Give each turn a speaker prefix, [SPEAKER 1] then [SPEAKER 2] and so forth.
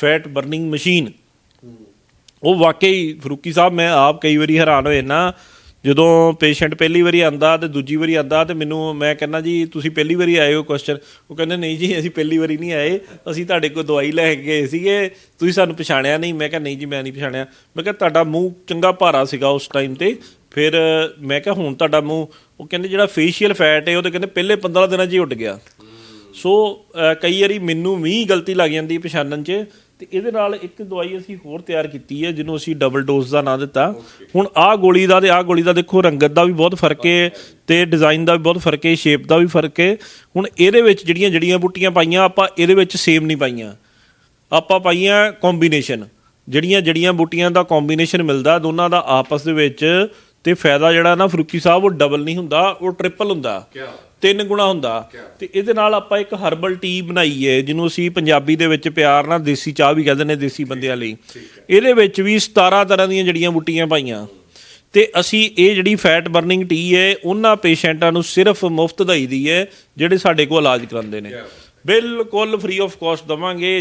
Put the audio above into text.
[SPEAKER 1] Fat burning machine. ਉਹ ਵਾਕਈ ਫਰੂਕੀ ਸਾਹਿਬ, ਮੈਂ ਆਪ ਕਈ ਵਾਰੀ ਹੈਰਾਨ ਹੋਏ ਨਾ ਜਦੋਂ ਪੇਸ਼ੈਂਟ ਪਹਿਲੀ ਵਾਰੀ ਆਂਦਾ ਤੇ ਦੂਜੀ ਵਾਰੀ ਆਂਦਾ ਤੇ ਮੈਨੂੰ ਮੈਂ ਕਹਿੰਦਾ, ਜੀ, ਤੁਸੀਂ ਪਹਿਲੀ ਵਾਰੀ ਆਏ ਹੋ? ਕੁਐਸਚਨ ਉਹ ਕਹਿੰਦੇ, ਨਹੀਂ ਜੀ, ਅਸੀਂ ਪਹਿਲੀ ਵਾਰੀ ਨਹੀਂ ਆਏ। ਅਸੀਂ ਤੁਹਾਡੇ ਕੋਲ ਦਵਾਈ ਲੈ ਕੇ ਗਏ ਸੀਗੇ। ਤੁਸੀਂ ਸਾਨੂੰ ਪਛਾਣਿਆ ਨਹੀਂ। ਮੈਂ ਕਿਹਾ, ਨਹੀਂ ਜੀ, ਮੈਂ ਨਹੀਂ ਪਛਾਣਿਆ। ਮੈਂ ਕਿਹਾ, ਤੁਹਾਡਾ ਮੂੰਹ ਚੰਗਾ ਭਾਰਾ ਸੀਗਾ ਉਸ ਟਾਈਮ ਤੇ। ਫਿਰ ਮੈਂ ਕਿਹਾ, ਹੁਣ ਤੁਹਾਡਾ ਮੂੰਹ। ਉਹ ਕਹਿੰਦੇ, ਜਿਹੜਾ ਫੇਸ਼ੀਅਲ ਫੈਟ ਹੈ ਉਹ ਤੇ ਕਹਿੰਦੇ ਪਹਿਲੇ 15 ਦਿਨਾਂ 'ਚ ਹੀ ਉੱਡ ਗਿਆ। ਸੋ ਕਈ ਵਾਰੀ ਮੈਨੂੰ ਵੀ ਗਲਤੀ ਲੱਗ ਜਾਂਦੀ ਹੈ ਪਛਾਣਨ 'ਚ। ਤੇ ਇਹਦੇ ਨਾਲ ਇੱਕ ਦਵਾਈ ਅਸੀਂ ਹੋਰ ਤਿਆਰ ਕੀਤੀ ਹੈ, ਜਿਹਨੂੰ ਅਸੀਂ ਡਬਲ ਡੋਜ਼ ਦਾ ਨਾਂ ਦਿੱਤਾ। ਹੁਣ ਆਹ ਗੋਲੀ ਦਾ ਤੇ ਆਹ ਗੋਲੀ ਦਾ ਦੇਖੋ, ਰੰਗਤ ਦਾ ਵੀ ਬਹੁਤ ਫ਼ਰਕ ਹੈ ਤੇ ਡਿਜ਼ਾਈਨ ਦਾ ਵੀ ਬਹੁਤ ਫ਼ਰਕ ਹੈ ਸ਼ੇਪ ਦਾ ਵੀ ਫ਼ਰਕ ਹੈ ਹੁਣ ਇਹਦੇ ਵਿੱਚ ਜਿਹੜੀਆਂ ਜੜੀਆਂ ਬੂਟੀਆਂ ਪਾਈਆਂ, ਆਪਾਂ ਇਹਦੇ ਵਿੱਚ ਸੇਮ ਨਹੀਂ ਪਾਈਆਂ। ਆਪਾਂ ਪਾਈਆਂ ਕੰਬੀਨੇਸ਼ਨ ਜਿਹੜੀਆਂ ਜੜੀਆਂ ਬੂਟੀਆਂ ਦਾ ਕੰਬੀਨੇਸ਼ਨ ਮਿਲਦਾ, ਦੋਨਾਂ ਦਾ ਆਪਸ ਦੇ ਵਿੱਚ ਤੇ ਫਾਇਦਾ ਜਿਹੜਾ ਨਾ ਫਰੂਕੀ ਸਾਹਿਬ ਉਹ ਡਬਲ ਨਹੀਂ ਹੁੰਦਾ ਉਹ ਟ੍ਰਿਪਲ ਹੁੰਦਾ। ਤਿੰਨ ਗੁਣਾ ਹੁੰਦਾ। ਤੇ ਇਹਦੇ ਨਾਲ ਆਪਾਂ ਇੱਕ ਹਰਬਲ ਟੀ ਬਣਾਈ ਹੈ ਜਿਹਨੂੰ ਅਸੀਂ ਪੰਜਾਬੀ ਦੇ ਵਿੱਚ ਪਿਆਰ ਨਾਲ ਦੇਸੀ ਚਾਹ ਵੀ ਕਹਿੰਦੇ ਨੇ ਦੇਸੀ ਬੰਦਿਆਂ ਲਈ। ਇਹਦੇ ਵਿੱਚ ਵੀ 17 ਤਰ੍ਹਾਂ ਦੀਆਂ ਜੜੀਆਂ ਬੂਟੀਆਂ ਪਾਈਆਂ। ਤੇ ਅਸੀਂ ਇਹ ਜਿਹੜੀ ਫੈਟ ਬਰਨਿੰਗ ਟੀ ਹੈ ਉਹਨਾਂ ਪੇਸ਼ੈਂਟਾਂ ਨੂੰ ਸਿਰਫ ਮੁਫਤ ਦਈ ਦੀ ਹੈ ਜਿਹੜੇ ਸਾਡੇ ਕੋਲ ਇਲਾਜ ਕਰਾਉਂਦੇ ਨੇ। ਬਿਲਕੁਲ ਫ੍ਰੀ ਆਫ ਕਾਸਟ ਦਵਾਂਗੇ।